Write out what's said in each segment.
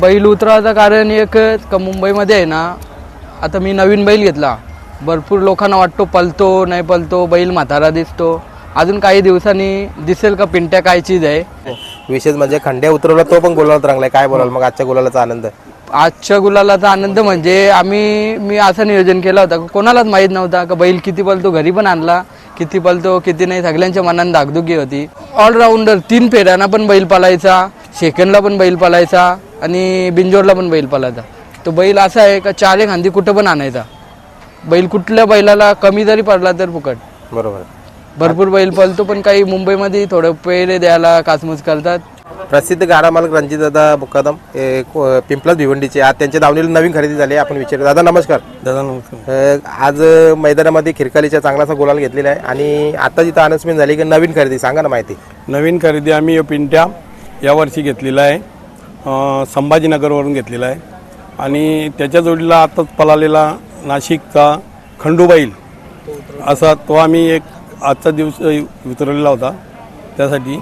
बैल उतराचं कारण एकच का मुंबईमध्ये आहे ना आता मी नवीन बैल घेतला. भरपूर लोकांना वाटतो पलतो नाही पलतो बैल म्हातारा दिसतो. अजून काही दिवसांनी दिसेल का पिंट्या काय चीज आहे? विशेष म्हणजे खंड्या उतरवला तो पण गुलाला रंगलाय. काय बोलाल मग आजच्या गुलालाचा आनंद? आजच्या गुलालाचा आनंद म्हणजे आम्ही मी असं नियोजन केलं होतं. कोणालाच माहीत नव्हता का बैल किती पलतो घरी पण आणला किती पलतो किती नाही सगळ्यांच्या मनात धाकधुकी होती. ऑलराऊंडर तीन फेऱ्यांना पण बैल पालायचा सेकंडला पण बैल पालायचा. आणि बिंजोरला पण बैल पालायचा तो बैल असा आहे का चार एक हांदी कुठं पण आणायचा. बैल कुठल्या बैलाला कमी जरी पडला तर फुकट. बरोबर. भरपूर बैल पळतो पण काही मुंबईमध्ये थोडं पेरे द्यायला कासमूस करतात. प्रसिद्ध गाडा मालक रणजित दादा मुकादम हे को- भिवंडीचे. आज त्यांच्या दावणीला नवीन खरेदी झाली आहे. आपण विचारू. दादा नमस्कार. दादा नमस्कार. अ, आज मैदानामध्ये खिरकालीच्या चांगलासा गुलाल घेतलेला आहे आणि आता जिथं अनाउन्समेंट झाली की नवीन खरेदी सांगा ना माहिती. नवीन खरेदी आम्ही यो पिंट्या यावर्षी घेतलेला आहे. संभाजीनगरवरून घेतलेला आहे. आणि त्याच्या जोडीला आताच पलालेला नाशिकचा खंडूबाईल असा तो आम्ही एक आजचा दिवस उतरलेला होता त्यासाठी.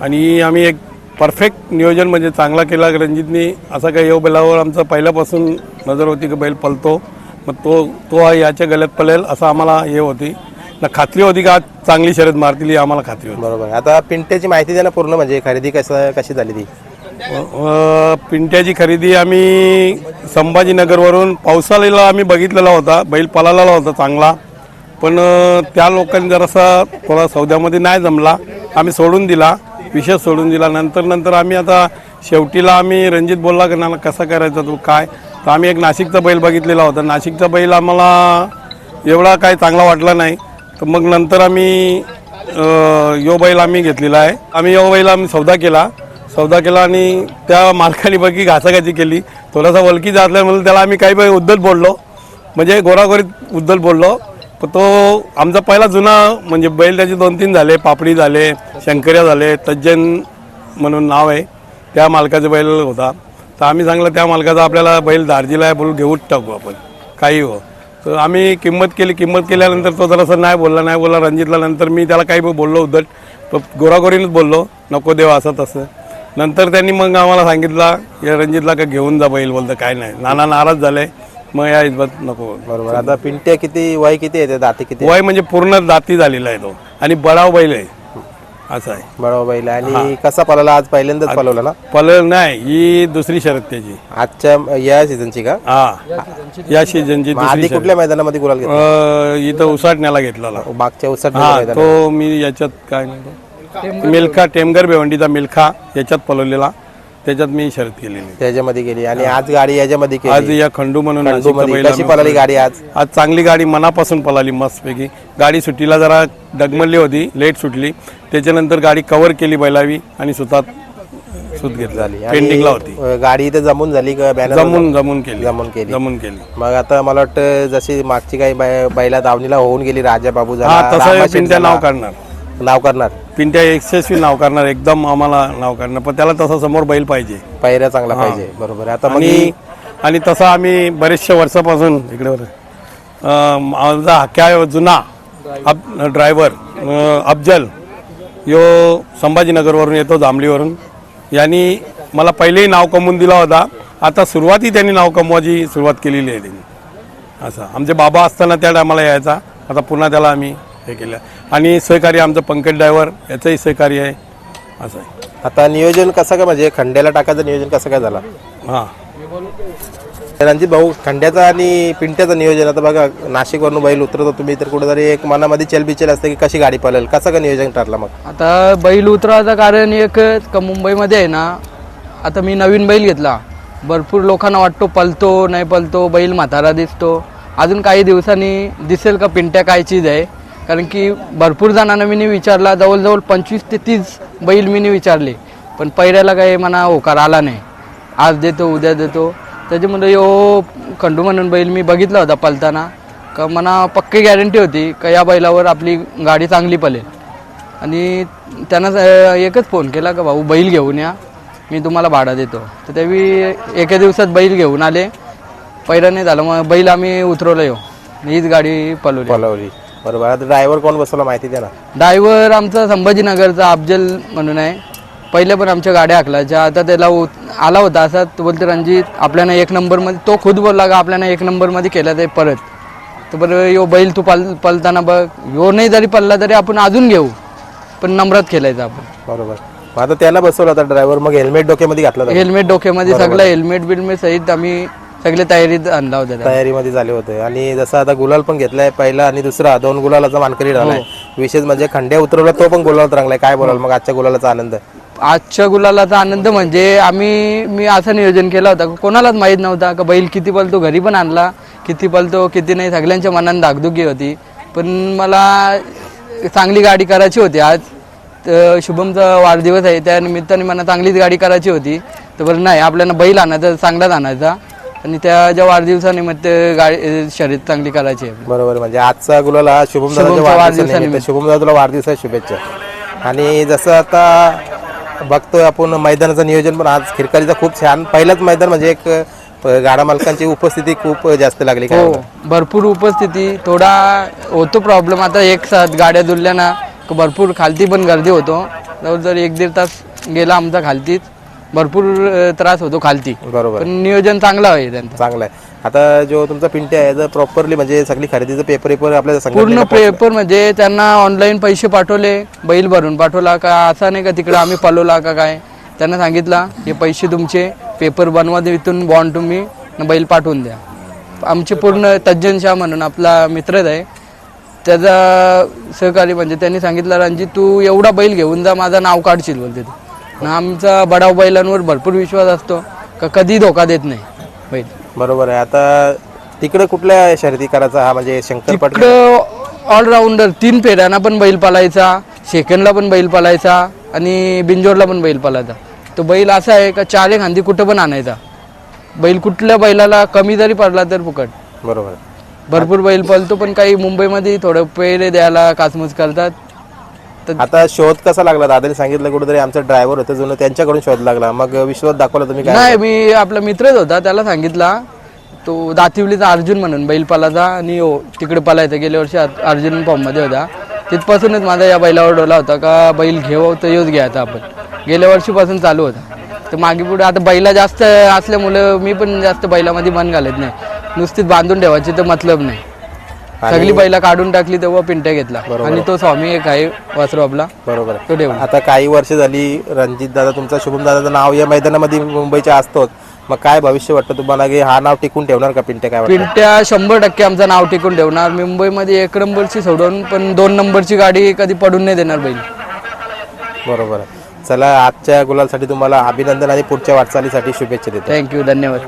आणि आम्ही एक परफेक्ट नियोजन म्हणजे चांगला केला. रणजितनी असा काही येऊ बैलावर आमचं पहिल्यापासून नजर होती की बैल पलतो मग तो तो याच्या गल्यात पळेल असं आम्हाला हे होती. ना खात्री होती का आज चांगली शर्यत मारतील आम्हाला खात्री होती. बरोबर. आता पिंट्याची माहिती द्या ना पूर्ण म्हणजे खरेदी कसं कशी झाली ती? पिंट्याची खरेदी आम्ही संभाजीनगरवरून पावसाळ्याला आम्ही बघितलेला होता बैल पळालेला होता चांगला. पण त्या लोकांनी जरासा थोडा सौद्यामध्ये नाही जमला. आम्ही सोडून दिला विषय सोडून दिला. नंतर नंतर आम्ही आता शेवटीला आम्ही रणजित बोलला की ना कसा करायचा तू काय? तर आम्ही एक नाशिकचा बैल बघितलेला होता. नाशिकचा बैल आम्हाला एवढा काय चांगला वाटला नाही. तर मग नंतर आम्ही यो बैल आम्ही घेतलेला आहे. आम्ही यो बैल आम्ही सौदा केला. सौदा केला आणि त्या मालकाने बघी घासाघाची केली. थोडासा वलकी असल्यामुळे त्याला आम्ही काही वेळ उद्दल बोललो. म्हणजे गोरागोरीत उद्दल बोललो. पण तो आमचा पहिला जुना म्हणजे बैल त्याचे दोन तीन झाले पापडी झाले शंकर्या झाले तज्जन म्हणून नाव आहे. त्या मालकाचा बैल होता. तर आम्ही सांगलं त्या मालकाचा आपल्याला बैल दार्जिला आहे बोलून घेऊच टाकू आपण. काही हो. तर आम्ही किंमत केली. किंमत केल्यानंतर तो जरासं नाही बोलला नाही बोलला. रणजितला नंतर मी त्याला काही बोललो उद्धट. तो गोरागोरीनंच बोललो. नको देवा असं तसं. नंतर त्यांनी मग आम्हाला सांगितलं या रणजितला का घेऊन जा बैल बोलतं काय नाही. नाना नाराज झाले. मग या हिजबत नको. बरोबर. आता पिंट्या किती वय किती आहे ते दाती किती? वय म्हणजे पूर्ण दाती झालेला आहे तो. आणि बडाव बैल आहे. असं आहे. बरोबर बैल आणि कसा पळाला? आज पहिल्यांदाच पळवला ना? पल नाही ही दुसरी शरद त्याची. आजच्या या सीझनची का? हा. या सीजनची मग आधी कुठल्या मैदानामध्ये गुलाल घेतला. अं, इथं उसाटण्याला घेतलेला. मागच्या उसट हा तो मी याच्यात काय म्हणतो? मिल्खा टेमगर भिवंडीचा मिल्खा याच्यात पलवलेला. त्याच्यात मी शर्यत केलेली. त्याच्यामध्ये गेली. आणि आज गाडी याच्यामध्ये आज या खंडू म्हणून नाशिकचा खंडूमध्ये. बैल कशी आम्ही पळाली गाडी आज? आज चांगली गाडी मनापासून पळाली मस्तपैकी. गाडी सुट्टीला जरा डगमळली होती लेट सुटली. त्याच्यानंतर गाडी कव्हर केली बैलावी आणि सुतात सुत घेतली. पेंडिंगला होती. अ, गाडी इथे जमून झाली का? बॅनर जमून जमून केली. जमून केली. जमून केली. मग आता मला वाटतं जशी मागची काही बै- बैला दावणीला होऊन गेली राजा बाबू हा झाला तसं रामाशेठ पिंट्या झाला. नाव काढणार. नाव करणार? पिंट्या यशस्वी नाव करणार एकदम आम्हाला नाव करणार. पण त्याला तसा समोर बैल पाहिजे. पहिऱ्या चांगला पाहिजे बरोबर. आता मग आणि आणि तसा आम्ही बरेचशा वर्षापासून इकडे वर अं, माझा हक्या जुना. अब ड्रायव्हर अफजल. यो संभाजीनगरवरून येतो जांभलीवरून यांनी मला पहिलेही नाव कमवून दिला होता. आता सुरुवाती त्यांनी नाव कमवायची सुरुवात केलेली आहे त्यांनी. असं. आमचे बाबा असताना त्या टायमाला यायचा. आता पुन्हा त्याला आम्ही हे केलं. आणि सहकार्य आमचं पंकज ड्रायव्हर याचंही सहकार्य आहे. असं आहे. आता नियोजन कसं काय म्हणजे खंड्याला टाकायचं नियोजन कसं काय झालं? हां. रणजित भाऊ खंड्याचं आणि पिंट्याचं नियोजन. आता बघा नाशिकवरून बैल उतरतो तुम्ही तर कुठेतरी एक मनामध्ये चलबिचल असते की कशी गाडी पळेल. कसं काय नियोजन ठरलं मग? आता बैल उतराचं कारण एकच का मुंबईमध्ये आहे ना आता मी नवीन बैल घेतला. भरपूर लोकांना वाटतो पलतो नाही पलतो बैल म्हातारा दिसतो. अजून काही दिवसांनी दिसेल का पिंट्या काय चीज आहे. कारण की भरपूर जणांना मी विचारला जवळजवळ पंचवीस ते तीस बैल मी विचारले. पण पैऱ्याला काही म्हणा होकार आला नाही. आज देतो उद्या देतो. त्याच्यामुळे यो खंडू म्हणून बैल मी बघितला होता पलताना. का मला पक्की गॅरंटी होती का या बैलावर आपली गाडी चांगली पलेल आणि त्यांना एकच फोन केला का भाऊ बैल घेऊन या. मी तुम्हाला भाडा देतो. तर त्यावेळी एका दिवसात बैल घेऊन आले. पहिलं नाही झालं मग बैल आम्ही उतरवलं येऊ हीच गाडी पलवली पलवली बरोबर आता ड्रायव्हर कोण बसवला माहिती द्या ना. ड्रायव्हर आमचा संभाजीनगरचा अफजल म्हणून आहे. पहिले पण आमच्या गाड्या हाकलायच्या आता त्याला आला होता असा. तो बोलते रणजित आपल्याला एक नंबरमध्ये तो खुद बोलला का आपल्याला एक नंबरमध्ये केला ते परत. तर बरं यो बैल तू पल पलताना बघ. यो नाही जरी पडला तरी आपण अजून घेऊ. पण नंबरात खेळायचं आपण. बरोबर. मग आता त्याला बसवला होता ड्रायव्हर मग हेल्मेट डोक्यामध्ये घातला होता. हेल्मेट डोक्यामध्ये सगळं हेल्मेट बिल्मेट सहित आम्ही सगळे तयारीत आणला होता. तयारीमध्ये झाले होते. आणि जसं आता गुलाल पण घेतलाय पहिला आणि दुसरा दोन गुलालाचा मानकरी झालाय विशेष म्हणजे खंड्या उतरवला तो पण गुलालात रंगलाय. काय बोलाल मग? आजच्या गुलालाचा आनंद? आजच्या गुलालाचा आनंद म्हणजे आम्ही मी असं नियोजन केला होता का कोणालाच माहीत नव्हता का बैल किती पलतो घरी पण आणला. किती पलतो किती नाही सगळ्यांच्या मनात धाकधुकी होती. पण मला चांगली गाडी करायची होती आज. तर शुभमचा वाढदिवस आहे त्या निमित्ताने मला चांगलीच गाडी करायची होती. तर बरं नाही आपल्याला बैल आणायचा चांगलाच आणायचा. आणि त्या वाढदिवसानिमित्त गाडी शर्यत चांगली करायची आहे. बरोबर म्हणजे आजचा गुलाल हा शुभम दादाच्या वाढदिवसानिमित्त शुभम दादा तुला वाढदिवसा शुभेच्छा. आणि जसं आता बघतोय आपण मैदानाचं नियोजन पण आज खिरकालीचा खूप छान. पहिलंच मैदान म्हणजे एक अ, गाडा मालकांची उपस्थिती खूप जास्त लागली काय हो भरपूर उपस्थिती. थोडा होतो प्रॉब्लेम आता एक साथ गाड्या दुरल्या ना का भरपूर खालती पण गर्दी होतो. जवळजवळ एक दीड तास गेला आमचा खालतीच. भरपूर त्रास होतो खालती. बरोबर. पण नियोजन चांगलं आहे त्यांचं. चांगला आहे. आता जो तुमचा पिंटे आहे जर प्रॉपरली म्हणजे सगळी खरेदीचं पेपर पेपर आपल्या पूर्ण संघटनेला पेपर म्हणजे त्यांना ऑनलाईन पैसे पाठवले बैल भरून. पाठवला का असा नाही का तिकडे आम्ही पळवला का काय? त्यांना सांगितलं हे पैसे तुमचे पेपर बनवा दे, इथून बॉन्ड तुम्ही न बैल पाठवून द्या. आमचे पूर्ण तज्जन शाह म्हणून आपला मित्रच आहे. त्याचा सहकारी म्हणजे त्यांनी सांगितलं रणजित तू एवढा बैल घेऊन जा माझं नाव काढशील बोलते ते. आणि आमचा बडाव बैलांवर भरपूर विश्वास असतो. का कधी धोका देत नाही बैल. बरोबर आहे. आता तिकडे कुठल्या शर्यती करायचा हा म्हणजे शंकरपट तिकडं ऑलराऊंडर तीन फेऱ्यांना पण बैल पालायचा सेकंडला पण बैल पालायचा आणि बिंजोरला पण बैल पालायचा. तो बैल असा आहे का चार एक हांदी कुठं पण आणायचा. बैल कुठल्या बैलाला कमी जरी पडला तर फुकट. बरोबर भरपूर बैल पळतो पण काही मुंबईमध्ये थोडं पेरे द्यायला कासमूस करतात. आता शोध कसा लागला? दादाने सांगितलं कुठेतरी आमचा ड्रायव्हर होतं जुनं त्यांच्याकडून शोध लागला. मग विश्वास दाखवला तुम्ही काय? नाही मी आपला मित्रच होता त्याला सांगितला. तो दातिवलीचा अर्जुन म्हणून बैल पालाचा आणि हो तिकडे पलायचा गेल्या वर्षी अर- अर्जुन फॉर्ममध्ये होता. तिथपासूनच माझा या बैलावर डोला होता का बैल घेऊ तर योच घ्यायचा आपण. गेल्या वर्षीपासून चालू होता. तर मागे पुढे आता बैला जास्त असल्यामुळं मी पण जास्त बैलामध्ये मन घालत नाही. नुसतीच बांधून ठेवायची तर मतलब नाही. सगळी बैला काढून टाकली तेव्हा पिंट्या घेतला. आणि तो स्वामी एक आहे वासरू आपला बरोबर. तो ठेवला आता काही वर्ष झाली रणजित दादा तुमचा शुभम दादाचं नाव या मैदानामध्ये मुंबईच्या असतोच. मग काय भविष्य वाटतं तुम्हाला? की हा नाव टिकून ठेवणार का पिंटे काय वाटतं? पिंट्या शंभर टक्के आमचं नाव टिकून ठेवणार. मुंबईमध्ये एक नंबरची सोडून पण दोन नंबरची गाडी कधी पडून नाही देणार बैल. बरोबर. आहे चला आजच्या गुलालसाठी तुम्हाला अभिनंदन आणि पुढच्या वाटचालीसाठी शुभेच्छा देतो. थँक्यू धन्यवाद.